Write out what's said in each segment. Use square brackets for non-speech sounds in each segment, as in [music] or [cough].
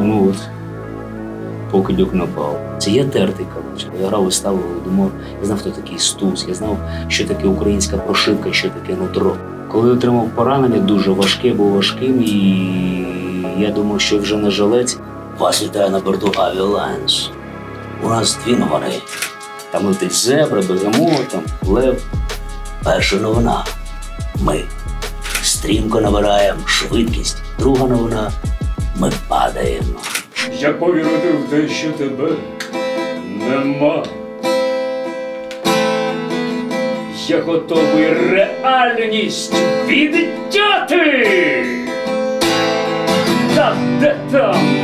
Ну от, покидьок напав. Це я тертий, коротше. Я грав виставу Голодомор, я знав, хто такий Стус, я знав, що таке українська прошивка, що таке нутро. Коли отримав поранення, дуже важке, був важким, і я думав, що вже не жилець. Вас вітає на борту Авіалайнс. У нас дві новини. Там летить зебра, там лев. Перша новина. Ми стрімко набираємо швидкість. Друга новина. Ми падаємо. Як повірити в те, що тебе нема. Я готовий реальність відтяти. Та де там?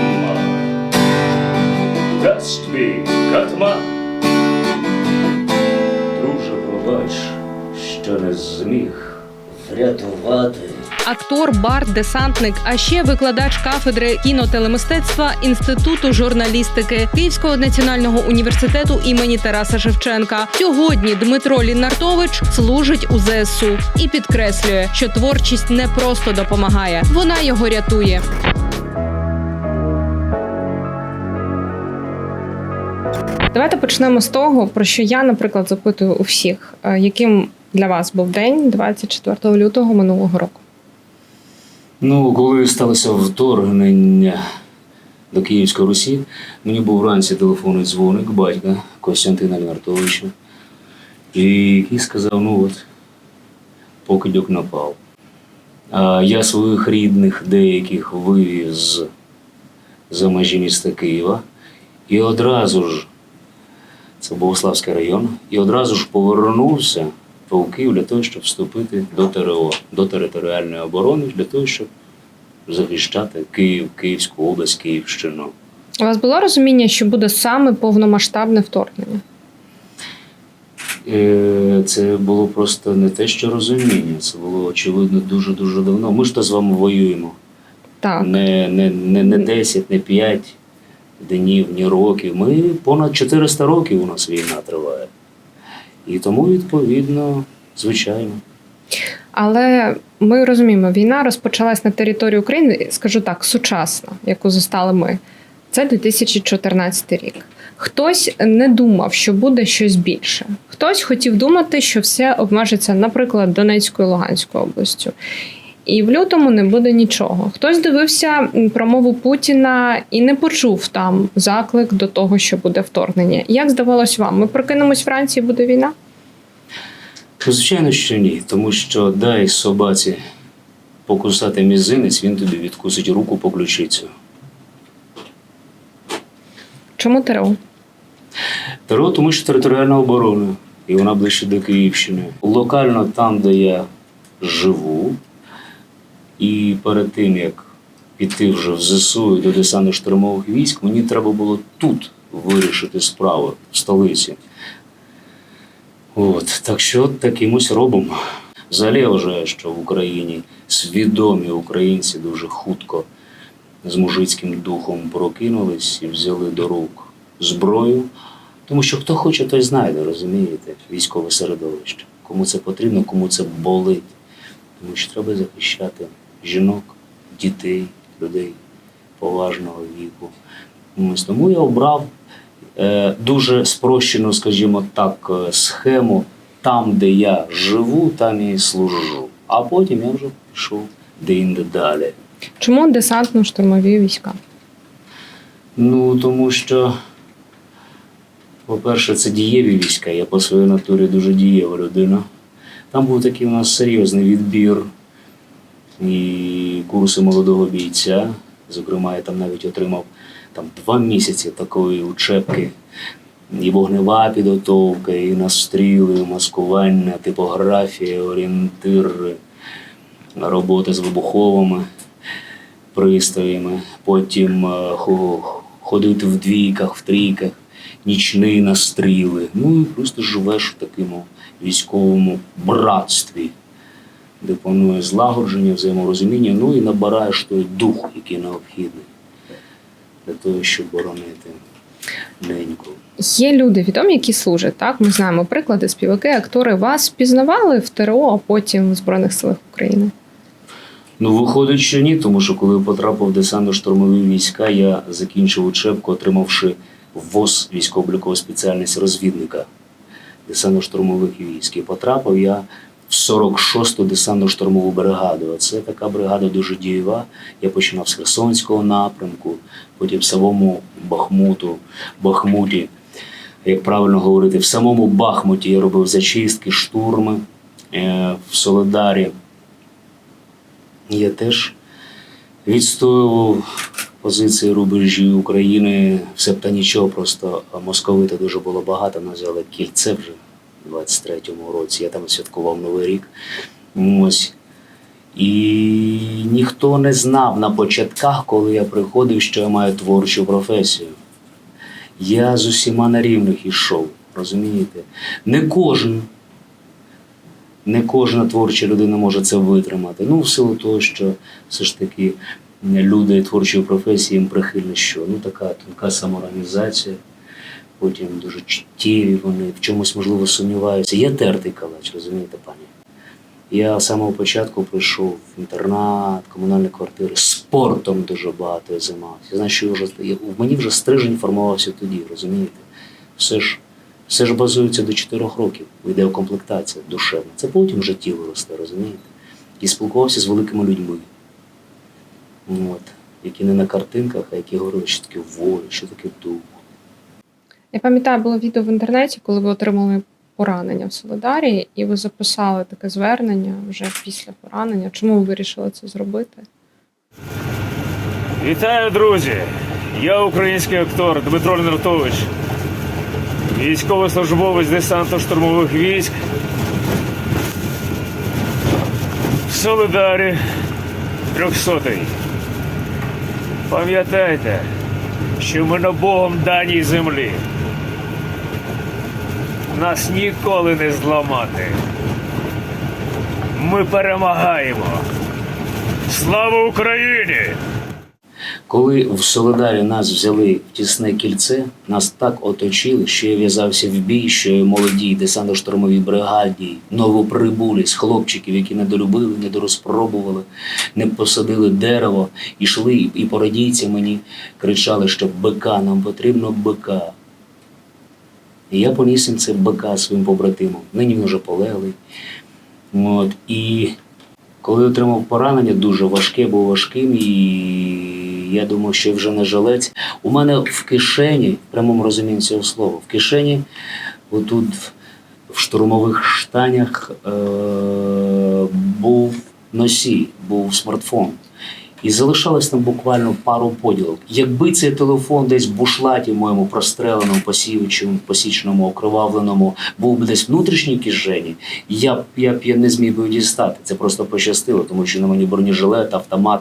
Дасть твій катма. Що не зміг Врятувати. Актор, бард, десантник, а ще викладач кафедри кінотелемистецтва Інституту журналістики Київського національного університету імені Тараса Шевченка. Сьогодні Дмитро Лінартович служить у ЗСУ і підкреслює, що творчість не просто допомагає, вона його рятує. Давайте почнемо з того, про що я, наприклад, запитую у всіх, Е, яким для вас був день 24 лютого минулого року. Ну, коли сталося вторгнення до Київської Русі, мені був вранці телефонний дзвоник батька Костянтина Лінартовича, і який сказав: ну от, покидьок напав. А я своїх рідних деяких вивіз за межі міста Києва. І одразу ж, це Богославський район, і одразу ж повернувся в Київ для того, щоб вступити до ТРО, до територіальної оборони, для того, щоб захищати Київ, Київську область, Київщину. У вас було розуміння, що буде саме повномасштабне вторгнення? Е, Це було просто не те, що розуміння, це було очевидно дуже-дуже давно. Ми ж то з вами воюємо. Так. Не, не, не, не 10, не 5 днів, ні років. Ми понад 400 років у нас війна триває. І тому, відповідно, звичайно. Але ми розуміємо, війна розпочалась на території України, скажу так, сучасна, яку застали ми. Це 2014 рік. Хтось не думав, що буде щось більше. Хтось хотів думати, що все обмежиться, наприклад, Донецькою і Луганською областю. І в лютому не буде нічого. Хтось дивився промову Путіна і не почув там заклик до того, що буде вторгнення. Як здавалось вам? Ми прокинемось вранці, і буде війна? Ну, Звичайно, що ні, тому що дай собаці покусати мізинець, він тобі відкусить руку по ключицю. Чому ТРО? ТРО, тому що територіальна оборона, і вона ближче до Київщини. Локально там, де я живу, і перед тим, як піти вже в ЗСУ і до десантно-штурмових військ, мені треба було тут вирішити справи в столиці. От, так що таким ось робимо. Взагалі я вважаю, що в Україні свідомі українці дуже хутко з мужицьким духом прокинулись і взяли до рук зброю. Тому що хто хоче, той знайде, розумієте, військове середовище. Кому це потрібно, кому це болить. Тому що треба захищати жінок, дітей, людей поважного віку. Ось тому я обрав е, дуже спрощену, скажімо так, е, схему. Там, де я живу, там я і служу. А потім я вже пішов де-інде далі. Чому десантно-штурмові війська? Ну, тому що, по-перше, це дієві війська. Я по своїй натурі дуже дієва людина. Там був такий у нас серйозний відбір і курси молодого бійця. Зокрема, я там навіть отримав там, два місяці такої учебки. І вогнева підготовка, і настріли, маскування, типографія, орієнтири, робота з вибуховими пристроями, потім е, ходити в двійках, в трійках, нічні настріли. Ну і просто живеш в такому військовому братстві, де панує злагодження, взаєморозуміння, ну і набираєш той дух, який необхідний для того, щоб боронити неньку. Є люди відомі, які служать. Так, ми знаємо приклади, співаки, актори вас пізнавали в ТРО, а потім в Збройних силах України. Ну, виходить, що ні, тому що коли потрапив в десантно-штурмові війська, я закінчив учебку, отримавши ВОЗ військово-облікову спеціальність розвідника десантно-штурмових військ. І потрапив я в 46-ту десантно-штурмову бригаду. Це така бригада дуже дієва. Я починав з Херсонського напрямку, потім в самому Бахмуту, Бахмуті. Як правильно говорити, в самому Бахмуті я робив зачистки, штурми е, в Солидарі. Я теж відстоював позиції рубежі України, все б та нічого, просто московита дуже було багато, нас взяли кільце вже 23-му році. Я там святкував Новий рік. Ось. І ніхто не знав на початках, коли я приходив, що я маю творчу професію. Я з усіма на рівних йшов, розумієте? Не кожен не кожна творча людина може це витримати. Ну, в силу того, що все ж таки люди творчої професії їм прихильно що. Ну, така тонка самоорганізація, потім дуже чуттєві вони, в чомусь, можливо, сумніваються. Я тертий калач, розумієте, пані? Я з самого початку прийшов в інтернат, комунальні квартири, спортом дуже багато займався. Я що вже, я, в мені вже стрижень формувався тоді, розумієте? Все ж все ж базується до 4 років, йде комплектація душевна. Це потім вже тіло росте, розумієте? І спілкувався з великими людьми, от, які не на картинках, а які говорили, що таке воля, що таке дух. Я пам'ятаю, було відео в інтернеті, коли ви отримали поранення в Солидарі, і ви записали таке звернення вже після поранення. Чому ви вирішили це зробити? Вітаю, друзі! Я український актор Дмитро Лінартович, військовослужбовець десантно-штурмових військ. В Солидарі трьохсотий. Пам'ятайте, що ми на Богом даній землі. Нас ніколи не зламати. Ми перемагаємо. Слава Україні! Коли в Солидарі нас взяли в тісне кільце, нас так оточили, що я в'язався в бій, що молодій десантно-штурмовій бригаді, новоприбулі з хлопчиків, які недолюбили, недорозпробували, не посадили дерево, ішли і порадійці мені кричали, що бика, нам потрібно бика. І я поніс їм це бика своїм побратимам. Нині він вже полеглий. От, і коли отримав поранення, дуже важке, був важким, і я думав, що вже не жилець. У мене в кишені, в прямому розумінні цього слова, в кишені, отут в штурмових штанях е- був носій, був смартфон. І залишалось там буквально пару поділок. Якби цей телефон десь в бушлаті моєму простреленому, посівчому, посіченому, окривавленому, був би десь внутрішній кишені, я б я я не зміг би дістати. Це просто пощастило, тому що на мені бронежилет, автомат,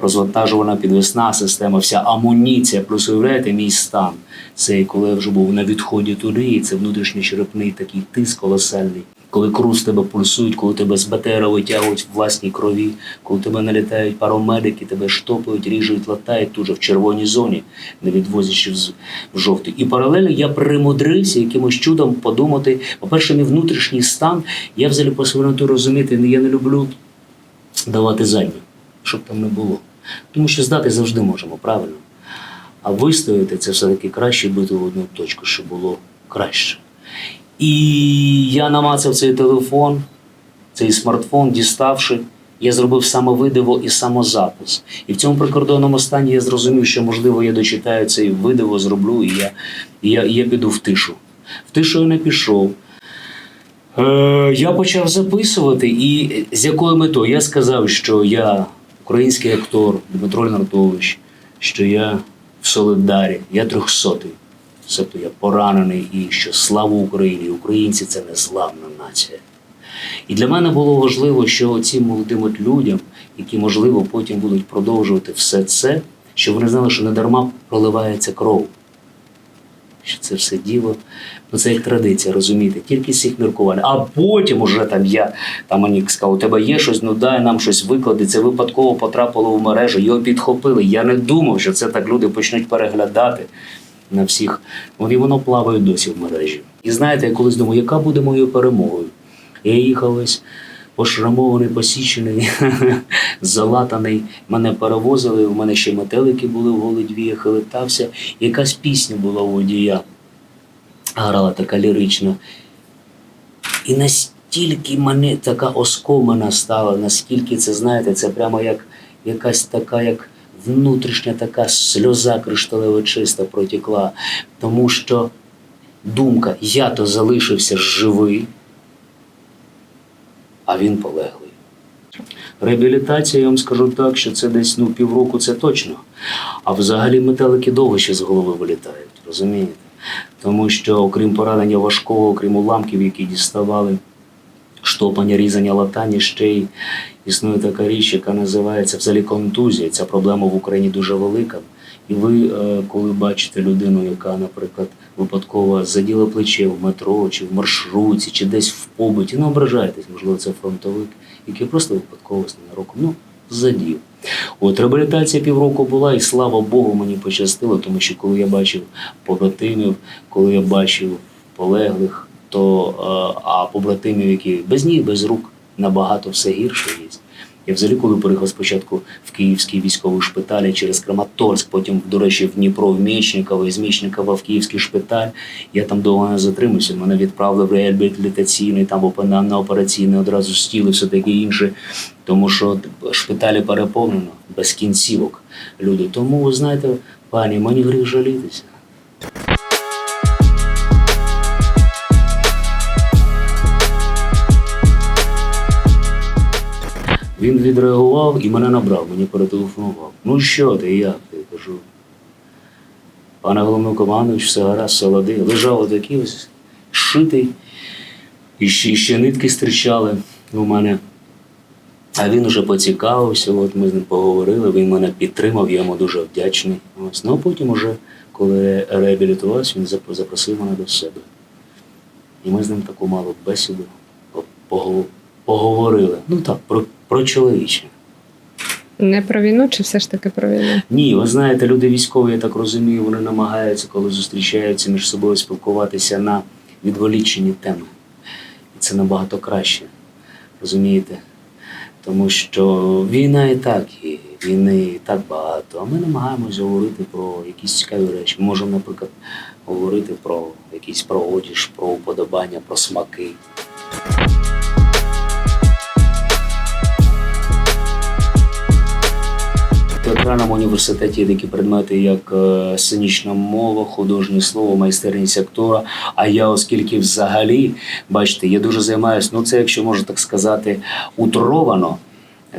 розвантажувана підвісна система, вся амуніція. Плюс уявляєте, мій стан. Це коли я вже був на відході туди, і це внутрішньочерепний такий тиск колосальний. Коли круз тебе пульсують, коли тебе з БТРа витягують в власній крові, коли тебе налітають парамедики, тебе штопають, ріжуть, латають тут же в червоній зоні, не відвозячи в, жовтий. І паралельно я примудрився якимось чудом подумати, по-перше, мій внутрішній стан, я взагалі по натурі розуміти, я не люблю давати задню, щоб там не було. Тому що здати завжди можемо, правильно? А вистояти це все-таки краще бити в одну точку, щоб було краще. І я намацав цей телефон, цей смартфон, діставши, я зробив самовидиво і самозапис. І в цьому прикордонному стані я зрозумів, що можливо я дочитаю цей видиво, зроблю, і я, і я, і я піду в тишу. В тишу я не пішов. Е, я почав записувати, і з якою метою? Я сказав, що я український актор Дмитро Леонардович, що я в Солидарі, я трьохсотий. Тобто я поранений і що слава Україні, українці це незламна нація. І для мене було важливо, що цим молодим от людям, які, можливо, потім будуть продовжувати все це, щоб вони знали, що не дарма проливається кров. Що це все діло, ну це як традиція, розумієте, тільки цих міркувань. А потім уже там я там мені сказав, у тебе є щось, ну дай нам щось виклади. Це випадково потрапило в мережу, його підхопили. Я не думав, що це так люди почнуть переглядати. На всіх. І воно плаває досі в мережі. І знаєте, я колись думав, яка буде моєю перемогою? Я їхав ось пошрамований, посічений, [laughs] залатаний. Мене перевозили, у мене ще метелики були в голодві, я хилитався. Якась пісня була у водія, грала така лірична. І настільки мене така оскомана стала, наскільки це, знаєте, це прямо як якась така, як внутрішня така сльоза кришталево чиста протікла. Тому що думка, я то залишився живий, а він полеглий. Реабілітація, я вам скажу так, що це десь ну, півроку це точно. А взагалі метелики довго ще з голови вилітають, розумієте? Тому що, окрім поранення важкого, окрім уламків, які діставали, штопання, різання, латання, ще й існує така річ, яка називається взагалі контузія. Ця проблема в Україні дуже велика. І ви, е, коли бачите людину, яка, наприклад, випадково заділа плече в метро, чи в маршрутці, чи десь в побуті, не ображайтесь, можливо, це фронтовик, який просто випадково з ненароком, ну, задів. От реабілітація півроку була, і слава Богу, мені пощастило, тому що коли я бачив побратимів, коли я бачив полеглих, то е, а побратимів, які без ніг, без рук, набагато все гірше є. Я взагалі, коли переїхав спочатку в Київський військовий шпиталь через Краматорськ, потім, до речі, в Дніпро, в Мічниково, з Мічникова в Київський шпиталь. Я там довго не затримався. Мене відправили в реабілітаційний, там на операційний, одразу стіли, все таке інше. Тому що шпиталі переповнено без кінцівок люди. Тому ви знаєте, пані, мені гріх жалітися. Він відреагував і мене набрав, мені перетелефонував. Ну що ти, як ти? Кажу. Пане головнокомандуюч, все гаразд, все лади. Лежав отакий ось шитий, і ще, ще нитки стирчали у мене. А він уже поцікавився, от ми з ним поговорили, він мене підтримав, я йому дуже вдячний. Ось. Ну а потім, уже, коли реабілітувався, він запросив мене до себе. І ми з ним таку малу бесіду поговорили. Ну так, про, про чоловіче. Не про війну, чи все ж таки про війну? Ні, ви знаєте, люди військові, я так розумію, вони намагаються, коли зустрічаються між собою, спілкуватися на відволічені теми. І це набагато краще. Розумієте? Тому що війна і так є, війни і так багато. А ми намагаємося говорити про якісь цікаві речі. Ми можемо, наприклад, говорити про якийсь про одіж, про уподобання, про смаки. В університеті такі предмети, як е, сценічна мова, художнє слово, майстерність актора. А я, оскільки взагалі, бачите, я дуже займаюся, ну це, якщо можна так сказати, утровано.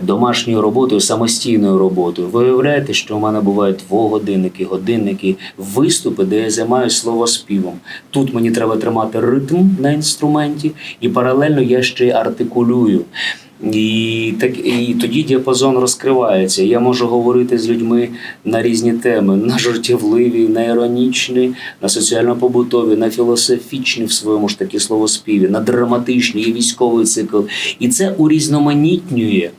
Домашньою роботою, самостійною роботою. Ви уявляєте, що у мене бувають двогодинники, годинники, виступи, де я займаюся словоспівом. Тут мені треба тримати ритм на інструменті, і паралельно я ще й артикулюю. І, так, і тоді діапазон розкривається. Я можу говорити з людьми на різні теми: на жартівливі, на іронічні, на соціально-побутові, на філософічні в своєму ж таки словоспіві, на драматичні, і військовий цикл. І це урізноманітнює.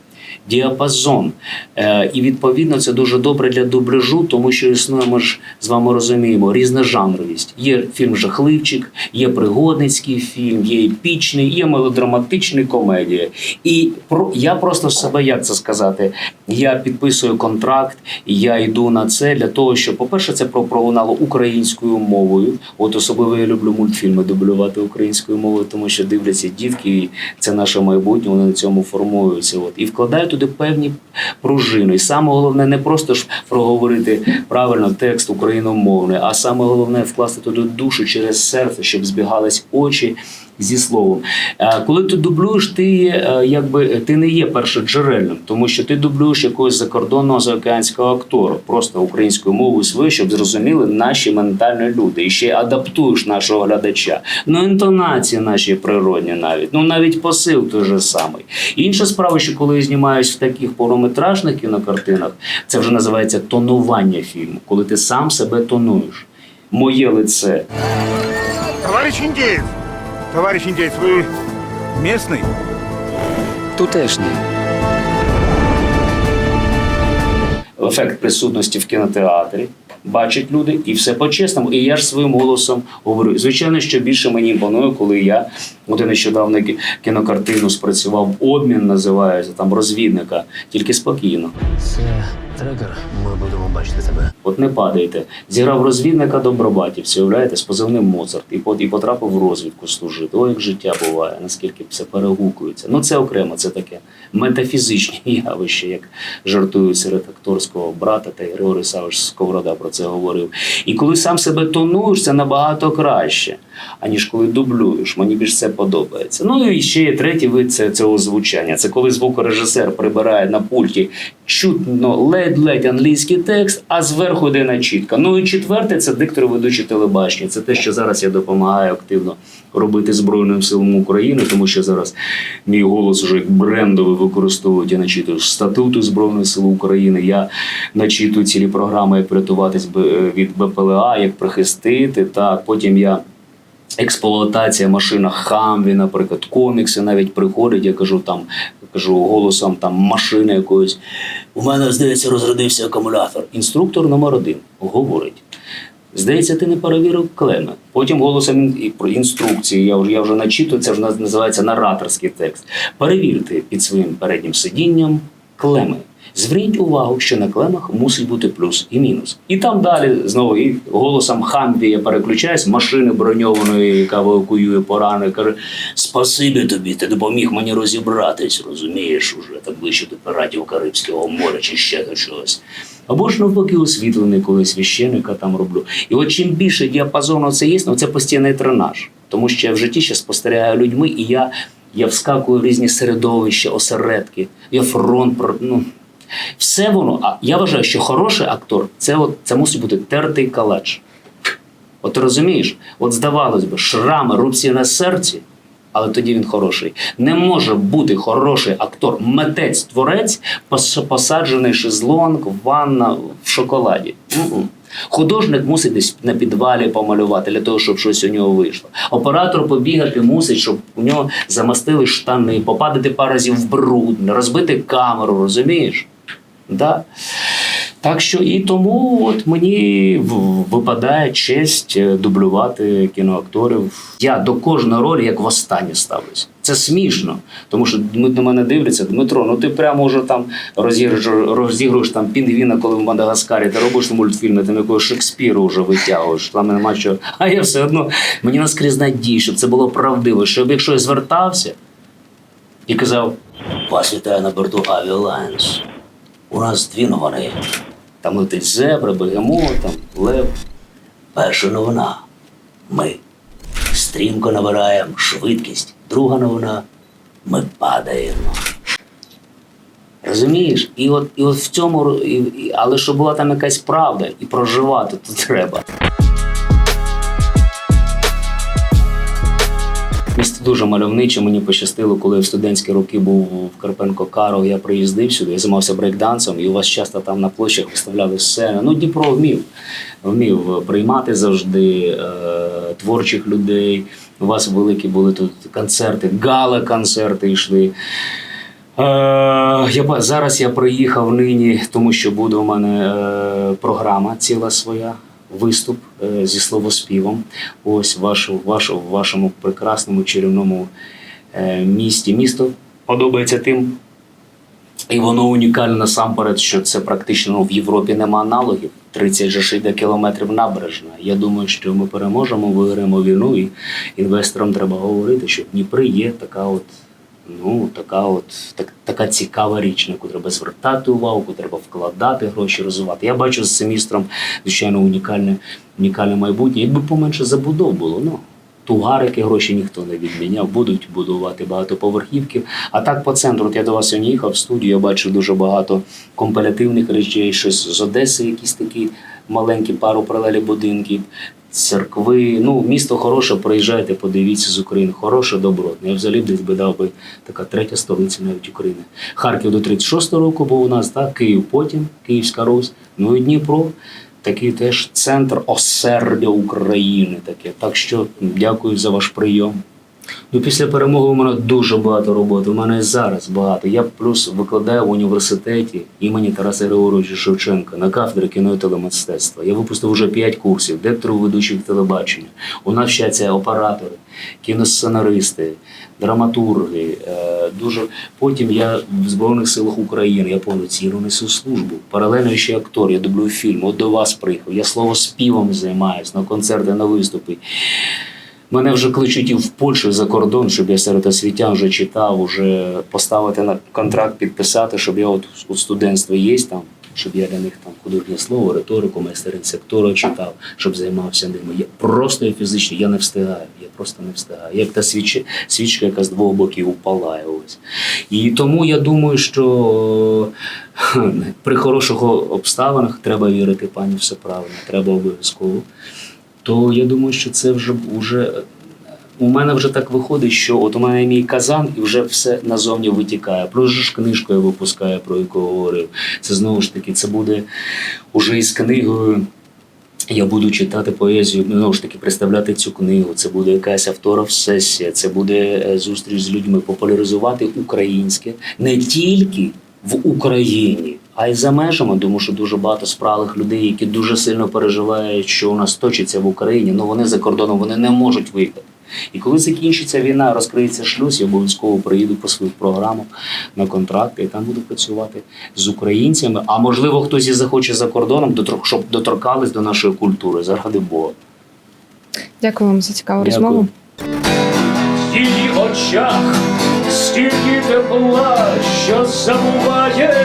Діапазон. Е, і відповідно це дуже добре для дубляжу, тому що існує, ми ж з вами розуміємо, різножанровість. Є фільм Жахливчик, є пригодницький фільм, є епічний, є мелодраматичний комедія. І про я просто себе як це сказати. Я підписую контракт, я йду на це для того, щоб, по-перше, це пролунало українською мовою. От особливо я люблю мультфільми дублювати українською мовою, тому що дивляться дітки, і це наше майбутнє, вони на цьому формуються. От і вкладаю туди певні пружини. І саме головне не просто ж проговорити правильно текст україномовний, а саме головне вкласти туди душу через серце, щоб збігались очі. Зі словом, Е, коли ти дублюєш, ти е, якби ти не є першоджерельним, тому що ти дублюєш якогось закордонного заокеанського актора, просто українською мовою своєю, щоб зрозуміли наші ментальні люди, і ще адаптуєш нашого глядача. Ну інтонації наші природні, навіть ну навіть посил той же самий. Інша справа, що коли я знімаюсь в таких повнометражних кінокартинах, це вже називається тонування фільму, коли ти сам себе тонуєш. Моє лице, Товарищ индеец! Товарищ индеец, вы местный? тутешній. Ефект присутності в кінотеатрі. бачать люди, і все по-чесному. І я ж своїм голосом говорю. Звичайно, що більше мені імпонує, коли я от я нещодавно кінокартину спрацював обмін, називається там розвідника, тільки спокійно. Це трекер. Ми будемо бачити тебе. От не падайте. Зіграв розвідника добробатівця, уявляєте, з позивним Моцарт, і, і потрапив в розвідку служити. О, як життя буває, наскільки все перегукується. Ну це окремо, це таке метафізичне [laughs] явище, як жартують серед акторського брата, та Григорій Савич Сковорода про це говорив. І коли сам себе тонуєш, це набагато краще, аніж коли дублюєш. Мені більш це подобається. Ну і ще є третій вид це, це озвучання. Це коли звукорежисер прибирає на пульті чутно ледь-ледь англійський текст, а зверху йде начітка. Ну і четверте це диктор ведучий телебачення. Це те, що зараз я допомагаю активно робити Збройним силам України, тому що зараз мій голос вже як брендовий використовують. Я начитую статуту Збройних сил України. Я начитую цілі програми, як врятуватись б- від БПЛА, як прихистити. Так, потім я експлуатація машина Хамві, наприклад, комікси навіть приходять. Я кажу там, кажу голосом там машини якоїсь. У мене, здається, розрядився акумулятор. Інструктор номер один говорить. Здається, ти не перевірив клеми. Потім голосом про інструкції, я вже, я вже начитую, це вже називається нараторський текст. Перевірте під своїм переднім сидінням клеми. Зверніть увагу, що на клемах мусить бути плюс і мінус. І там далі знову і голосом Хамві я переключаюсь, машини броньованої, яка евакуює поранених, каже: Спасибі тобі, ти допоміг мені розібратись, розумієш, уже так ближче до піратів Карибського моря чи ще до чогось. Або ж навпаки освітлений, коли священника там роблю. І от чим більше діапазону це є, ну це постійний тренаж. Тому що я в житті ще спостерігаю людьми, і я, я вскакую в різні середовища, осередки, я фронт ну, все воно. А я вважаю, що хороший актор це, от, це мусить бути тертий калач. От ти розумієш, от здавалось би, шрами, рубці на серці, але тоді він хороший. Не може бути хороший актор, митець, творець, пос- посаджений шезлонг, ванна в шоколаді. Художник мусить десь на підвалі помалювати для того, щоб щось у нього вийшло. Оператор побігати мусить, щоб у нього замастили штани, попадати пару разів в бруд, розбити камеру, розумієш? Да? Так що і тому от мені випадає честь е, дублювати кіноакторів. Я до кожної ролі як востаннє ставлюся. Це смішно, тому що на мене дивляться, Дмитро, ну ти прямо вже там розігруєш, розігруєш там пінгвіна, коли в Мадагаскарі, ти робиш мультфільми, там якогось Шекспіру вже витягуєш, там нема що. А я все одно мені наскрізь надій, щоб це було правдиво, щоб якщо я звертався і казав: Вас вітає на борту Авіалайнс. У нас дві новини. Там летить зебра, бегемо, там лев. Перша новина. Ми стрімко набираємо швидкість. Друга новина. Ми падаємо. Розумієш? І от, і от в цьому, і, і, але щоб була там якась правда, і проживати то треба. Місто дуже мальовниче. Мені пощастило, коли в студентські роки був в Карпенко Каро, я приїздив сюди, я займався брейкдансом, і у вас часто там на площах виставляли сцени. Ну, Дніпро вмів. Вмів приймати завжди е, творчих людей. У вас великі були тут концерти, гала-концерти йшли. Е, я, зараз я приїхав нині, тому що буде у мене е, програма ціла своя, виступ зі словоспівом. Ось ваш, ваш, в вашому прекрасному чарівному е, місті. Місто подобається тим, і воно унікальне насамперед, що це практично ну, в Європі нема аналогів. 30 же ж кілометрів набережна. Я думаю, що ми переможемо, виграємо війну, і інвесторам треба говорити, що в Дніпрі є така от. Ну, така от так, така цікава річ, на яку треба звертати увагу, яку треба вкладати гроші, розвивати. Я бачу з цим містом, звичайно, унікальне, унікальне майбутнє. Якби поменше забудов було, ну тугарики гроші ніхто не відміняв, будуть будувати багатоповерхівки. А так по центру, от я до вас сьогодні їхав в студію, я бачу дуже багато компаративних речей, щось з Одеси, якісь такі маленькі пару паралелі будинків. Церкви, ну місто хороше, приїжджайте, подивіться з України. Хороше, добротне. Я взагалі би дав би така третя столиця навіть України. Харків до 36-го року був у нас, так, Київ потім, Київська Русь, ну і Дніпро. Такий теж центр осердя України. Таке. Так що дякую за ваш прийом. Ну, після перемоги у мене дуже багато роботи. У мене зараз багато. Я плюс викладаю в університеті імені Тараса Григоровича Шевченка на кафедрі кіно і телемистецтва. Я випустив вже 5 курсів, директору ведучих телебачення. У нас вчаться оператори, кіносценаристи, драматурги. Е, дуже потім я в Збройних силах України, я повноцінно несу службу. Паралельно ще актор, я дублюю фільм. От до вас приїхав. Я слово співом займаюсь на концерти, на виступи. Мене вже кличуть і в Польщу за кордон, щоб я серед освітян вже читав, вже поставити на контракт, підписати, щоб я от у студентства є там, щоб я для них там художнє слово, риторику, майстерність актора читав, щоб займався ними. Я просто я фізично я не встигаю. Я просто не встигаю. Як та свічка, свічка, яка з двох боків упалає. Ось. І тому я думаю, що при хороших обставинах треба вірити, пані, все правильно, треба обов'язково то я думаю, що це вже вже у мене вже так виходить, що от у мене мій казан, і вже все назовні витікає. Плюс ж книжку я випускаю, про яку говорив. Це знову ж таки, це буде уже із книгою. Я буду читати поезію, знову ж таки представляти цю книгу. Це буде якась авторов сесія, це буде е, зустріч з людьми, популяризувати українське не тільки в Україні, а й за межами. Тому що дуже багато справних людей, які дуже сильно переживають, що у нас точиться в Україні. Ну вони за кордоном вони не можуть виїхати. І коли закінчиться війна, розкриється шлюз, я обов'язково приїду по свою програму на контракти і там буду працювати з українцями. А можливо, хтось і захоче за кордоном, щоб доторкались до нашої культури, заради Бога. Дякую вам за цікаву Дякую. розмову. В її очах стільки тепла, що забуваєш